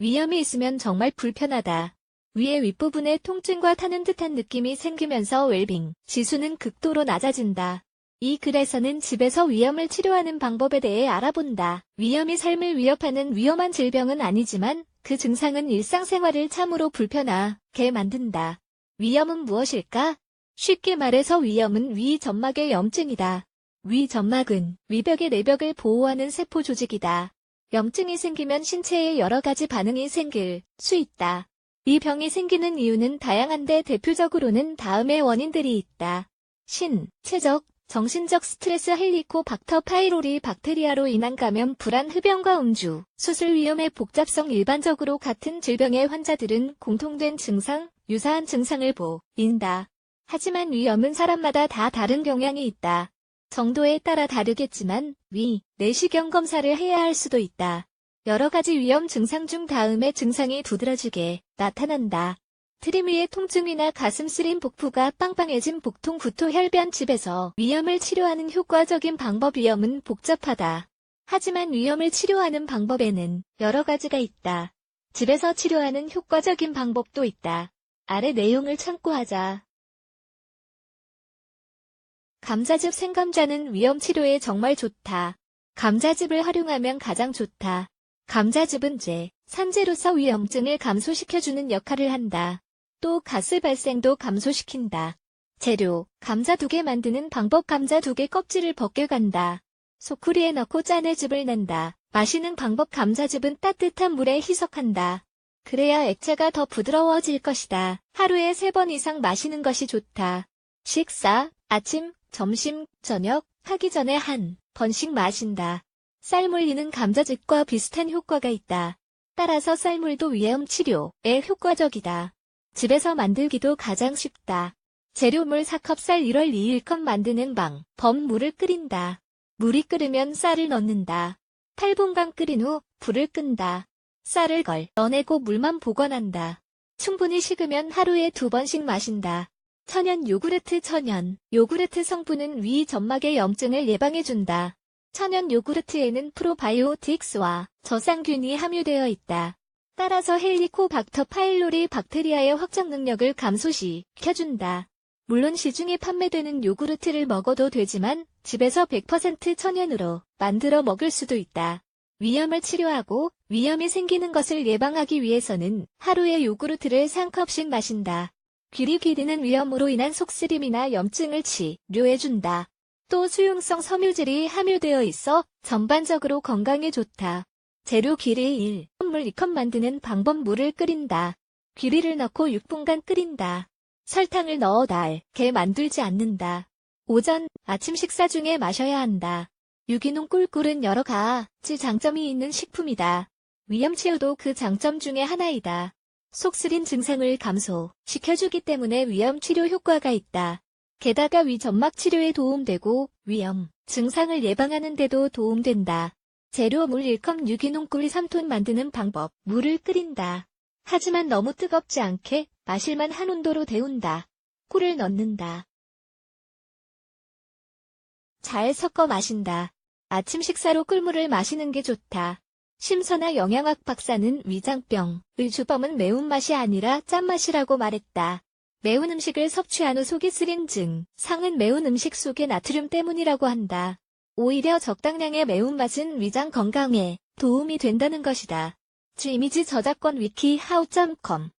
위염이 있으면 정말 불편하다. 위의 윗부분에 통증과 타는 듯한 느낌이 생기면서 웰빙 지수는 극도로 낮아진다. 이 글에서는 집에서 위염을 치료하는 방법에 대해 알아본다. 위염이 삶을 위협하는 위험한 질병은 아니지만 그 증상은 일상생활을 참으로 불편하게 만든다. 위염은 무엇일까? 쉽게 말해서 위염은 위 점막의 염증이다. 위 점막은 위벽의 내벽을 보호하는 세포 조직이다. 염증이 생기면 신체에 여러 가지 반응이 생길 수 있다. 이 병이 생기는 이유는 다양한데 대표적으로는 다음의 원인들이 있다. 신, 체적, 정신적 스트레스 헬리코박터 파이로리 박테리아로 인한 감염, 불안, 흡연과 음주, 수술 위험의 복잡성 일반적으로 같은 질병의 환자들은 공통된 증상, 유사한 증상을 보인다. 하지만 위염은 사람마다 다 다른 경향이 있다. 정도에 따라 다르겠지만 위, 내시경 검사를 해야 할 수도 있다. 여러 가지 위험 증상 중 다음의 증상이 두드러지게 나타난다. 트림 위의 통증이나 가슴 쓰림 복부가 빵빵해진 복통 구토 혈변 집에서 위염을 치료하는 효과적인 방법 위염은 복잡하다. 하지만 위염을 치료하는 방법에는 여러 가지가 있다. 집에서 치료하는 효과적인 방법도 있다. 아래 내용을 참고하자. 감자즙 생감자는 위염 치료에 정말 좋다. 감자즙을 활용하면 가장 좋다. 감자즙은 제, 산재로서 위염증을 감소시켜주는 역할을 한다. 또 가스 발생도 감소시킨다. 재료, 감자 두 개 만드는 방법 감자 두 개 껍질을 벗겨간다. 소쿠리에 넣고 짠의 즙을 낸다. 마시는 방법 감자즙은 따뜻한 물에 희석한다. 그래야 액체가 더 부드러워질 것이다. 하루에 세 번 이상 마시는 것이 좋다. 식사, 아침, 점심, 저녁, 하기 전에 한 번씩 마신다. 쌀 물리는 감자즙과 비슷한 효과가 있다. 따라서 쌀물도 위염 치료에 효과적이다. 집에서 만들기도 가장 쉽다. 재료물 4컵 쌀 1월 2일 컵 만드는 방, 범 물을 끓인다. 물이 끓으면 쌀을 넣는다. 8분간 끓인 후 불을 끈다. 쌀을 걸 넣어내고 물만 보관한다. 충분히 식으면 하루에 두 번씩 마신다. 천연 요구르트 천연 요구르트 성분은 위 점막의 염증을 예방해준다. 천연 요구르트에는 프로바이오틱스와 저상균이 함유되어 있다. 따라서 헬리코박터 파일로리 박테리아의 확장 능력을 감소시켜준다. 물론 시중에 판매되는 요구르트를 먹어도 되지만 집에서 100% 천연으로 만들어 먹을 수도 있다. 위염을 치료하고 위염이 생기는 것을 예방하기 위해서는 하루에 요구르트를 3컵씩 마신다. 귀리 귀리는 위염으로 인한 속쓰림이나 염증을 치료해준다. 또 수용성 섬유질이 함유되어 있어 전반적으로 건강에 좋다. 재료 귀리 1. 물 2컵 만드는 방법 물을 끓인다. 귀리를 넣고 6분간 끓인다. 설탕을 넣어 달게 만들지 않는다. 오전, 아침 식사 중에 마셔야 한다. 유기농 꿀꿀은 여러 가지 장점이 있는 식품이다. 위염 치유도 그 장점 중에 하나이다. 속쓰린 증상을 감소시켜주기 때문에 위염 치료 효과가 있다. 게다가 위 점막 치료에 도움되고 위염 증상을 예방하는 데도 도움된다. 재료 물 1컵 유기농 꿀 3톤 만드는 방법 물을 끓인다. 하지만 너무 뜨겁지 않게 마실만 한 온도로 데운다. 꿀을 넣는다. 잘 섞어 마신다. 아침 식사로 꿀물을 마시는 게 좋다. 심선아 영양학 박사는 위장병의 주범은 매운맛이 아니라 짠맛이라고 말했다. 매운 음식을 섭취한 후 속이 쓰린 증 상은 매운 음식 속의 나트륨 때문이라고 한다. 오히려 적당량의 매운맛은 위장 건강에 도움이 된다는 것이다. 주 이미지 저작권 위키 하우.com